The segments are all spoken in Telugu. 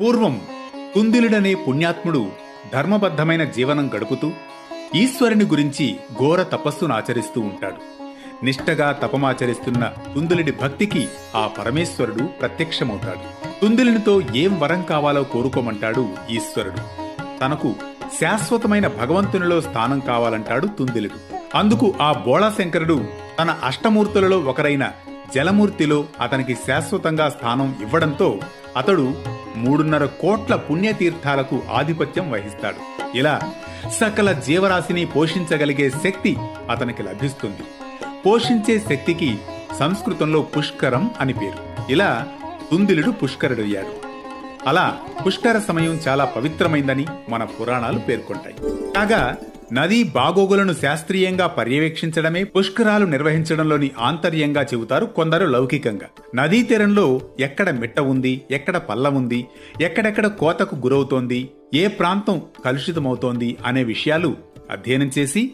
పూర్వం కుందిలుడనే పుణ్యాత్ముడు ధర్మబద్ధమైన జీవనం గడుపుతూ ఈశ్వరుని గురించి ఘోర తపస్సును ఆచరిస్తూ ఉంటాడు. నిష్టగా తపమాచరిస్తున్న తుందులుడి భక్తికి ఆ పరమేశ్వరుడు ప్రత్యక్షమవుతాడు. తుందులునితో ఏం వరం కావాలో కోరుకోమంటాడు ఈశ్వరుడు. తనకు శాశ్వతమైన భగవంతునిలో స్థానం కావాలంటాడు తుందిలుడు అందుకు ఆ బోళాశంకరుడు తన అష్టమూర్తులలో ఒకరైన జలమూర్తిలో అతనికి శాశ్వతంగా స్థానం ఇవ్వడంతో అతడు మూడున్నర కోట్ల పుణ్యతీర్థాలకు ఆధిపత్యం వహిస్తాడు. ఇలా సకల జీవరాశిని పోషించగలిగే శక్తి అతనికి లభిస్తుంది. పోషించే శక్తికి సంస్కృతంలో పుష్కరం అని పేరు. ఇలా తుందిలుడు పుష్కరుడయ్యాడు. అలా పుష్కర సమయం చాలా పవిత్రమైందని మన పురాణాలు పేర్కొంటాయి. కాగా నదీ బాగోగులను శాస్త్రీయంగా పర్యవేక్షించడమే పుష్కరాలు నిర్వహించడంలోని ఆంతర్యంగా చెబుతారు కొందరు లౌకికంగా. నదీ తీరంలో ఎక్కడ మిట్ట ఉంది ఎక్కడ పల్లం ఉంది ఎక్కడెక్కడ కోతకు గురవుతోంది ఏ ప్రాంతం కలుషితమవుతోంది అనే విషయాలు అధ్యయనం చేసి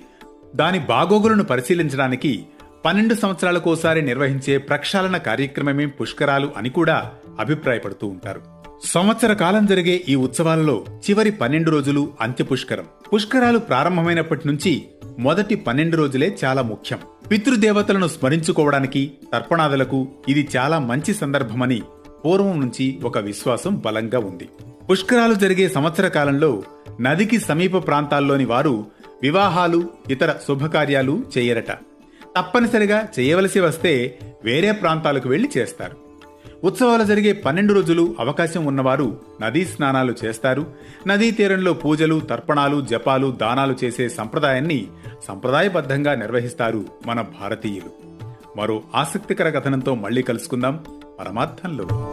దాని బాగోగులను పరిశీలించడానికి పన్నెండు సంవత్సరాలకోసారి నిర్వహించే ప్రక్షాళన కార్యక్రమమే పుష్కరాలు అని కూడా అభిప్రాయపడుతూ ఉంటారు. సంవత్సర కాలం జరిగే ఈ ఉత్సవాలలో చివరి పన్నెండు రోజులు అంత్య పుష్కరం పుష్కరాలు ప్రారంభమైనప్పటి నుంచి మొదటి పన్నెండు రోజులే చాలా ముఖ్యం. పితృదేవతలను స్మరించుకోవడానికి తర్పణాదులకు ఇది చాలా మంచి సందర్భమని పూర్వం నుంచి ఒక విశ్వాసం బలంగా ఉంది. పుష్కరాలు జరిగే సంవత్సర కాలంలో నదికి సమీప ప్రాంతాల్లోని వారు వివాహాలు ఇతర శుభకార్యాలు చేయరట. తప్పనిసరిగా చేయవలసి వస్తే వేరే ప్రాంతాలకు వెళ్ళి చేస్తారు. ఉత్సవాలు జరిగే పన్నెండు రోజులు అవకాశం ఉన్నవారు నదీ స్నానాలు చేస్తారు. నదీ తీరంలో పూజలు తర్పణాలు జపాలు దానాలు చేసే సంప్రదాయాన్ని సంప్రదాయబద్ధంగా నిర్వహిస్తారు మన భారతీయులు. మరో ఆసక్తికర కథనంతో మళ్ళీ కలుసుకుందాం. పరమార్థంలో.